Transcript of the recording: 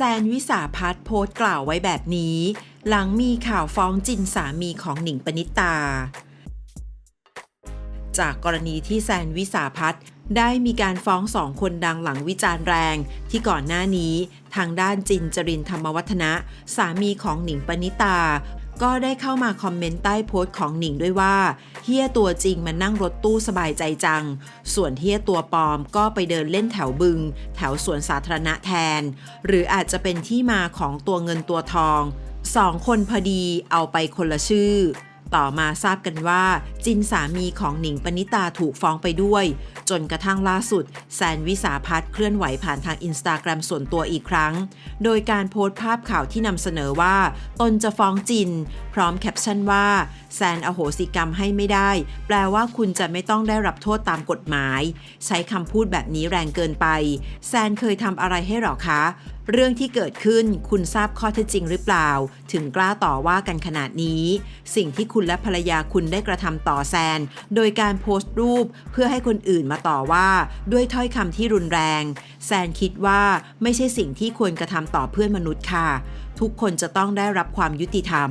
แซนวิสาพัฒน์โพสต์กล่าวไว้แบบนี้ หลังมีข่าวฟ้องจินสามีของหนิงปณิตา จากกรณีที่แซนวิสาพัฒน์ได้มีการฟ้องสองคนดังหลังวิจารณ์แรง ที่ก่อนหน้านี้ ทางด้านจินจรินธรรมวัฒนะ สามีของหนิงปณิตา ก็ได้เข้ามาคอมเมนต์ใต้โพสต์ของหนิงด้วยว่าเฮียตัวจริงมันนั่งรถตู้สบายใจจัง ส่วนเฮียตัวปลอมก็ไปเดินเล่นแถวบึง แถวสวนสาธารณะแทน หรืออาจจะเป็นที่มาของตัวเงินตัวทองสองคนพอดีเอาไปคนละชื่อ ต่อมาทราบกันว่า จินสามีของหนิงปณิตาถูกฟ้องไปด้วย จนกระทั่งล่าสุด แซนวิสาพัฒน์เคลื่อนไหวผ่านทางอินสตาแกรมส่วนตัวอีกครั้ง โดยการโพสต์ภาพข่าวที่นำเสนอว่า ตนจะฟ้องจิน พร้อมแคปชั่นว่าแซนอโหสิกรรมให้ไม่ได้ แปลว่าคุณจะไม่ต้องได้รับโทษตามกฎหมาย ใช้คำพูดแบบนี้แรงเกินไป แซนเคยทำอะไรให้หรอคะ เรื่องที่เกิดขึ้นคุณทราบข้อเท็จจริงหรือเปล่า ถึงกล้าต่อว่ากันขนาดนี้ สิ่งที่คุณและภรรยาคุณได้กระทำต่อแซน โดยการโพสต์รูปเพื่อให้คนอื่นมาต่อว่า ด้วยถ้อยคำที่รุนแรง แซนคิดว่าไม่ใช่สิ่งที่ควรกระทำต่อเพื่อนมนุษย์ค่ะ ทุกคนจะต้องได้รับความยุติธรรม